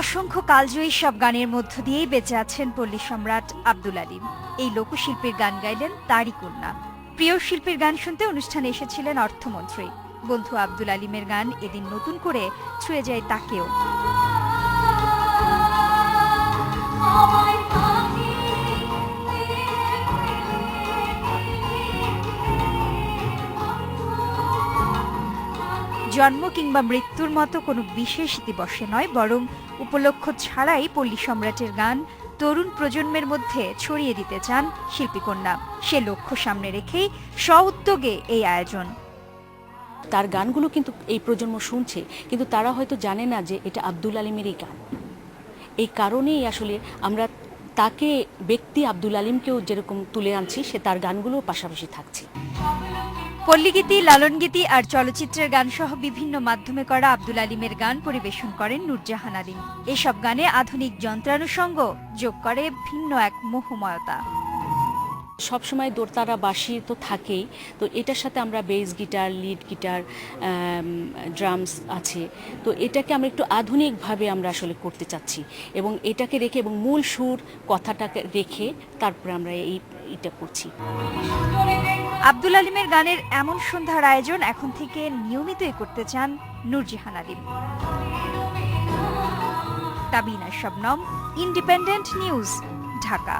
অসংখ্য কালজয়ী সব গানের মধ্য দিয়েই বেঁচে আছেন পল্লী সম্রাট আব্দুল আলিম। এই লোকশিল্পীর গান গাইলেন তারই কন্যা। প্রিয় শিল্পীর গান শুনতে অনুষ্ঠানে এসেছিলেন অর্থমন্ত্রী। বন্ধু আব্দুল আলিমের গান এদিন নতুন করে ছুঁয়ে যায় তাকেও। জন্ম কিংবা মৃত্যুর মতো কোনো বিশেষ দিবসে নয়, বরং উপলক্ষ ছাড়াই পল্লী সম্রাটের গান তরুণ প্রজন্মের মধ্যে ছড়িয়ে দিতে চান শিল্পীকন্যা। সে লক্ষ্য সামনে রেখেই স্বউদ্যোগে এই আয়োজন। তার গানগুলো কিন্তু এই প্রজন্ম শুনছে, কিন্তু তারা হয়তো জানে না যে এটা আব্দুল আলিমেরই গান। এই কারণেই আসলে আমরা তাকে ব্যক্তি আব্দুল আলিমকেও যেরকম তুলে আনছি, সে তার গানগুলোও পাশাপাশি থাকছে। পল্লীগীতি, লালনগীতি আর চলচ্চিত্রের গান সহ বিভিন্ন মাধ্যমে করা আব্দুল আলিমের গান পরিবেশন করেন নূরজাহান আলিম। এসব গানে আধুনিক যন্ত্রানুষঙ্গ যোগ করে ভিন্ন এক মোহময়তা। সবসময় দোরতারা বাঁশি তো থাকেই, তো এটার সাথে আমরা bass guitar, lead guitar drums আছে। তো এটাকে আমরা একটু আধুনিকভাবে আমরা আসলে করতে চাচ্ছি এবং এটাকে রেখে এবং মূল সুর কথাটাকে রেখে তারপরে আমরা এই এটা করছি। আব্দুল আলিমের গানের এমন সন্ধ্যার আয়োজন এখন থেকে নিয়মিতই করতে চান নুরজিহান আলিম। Tabina Shabnam, independent news, Dhaka.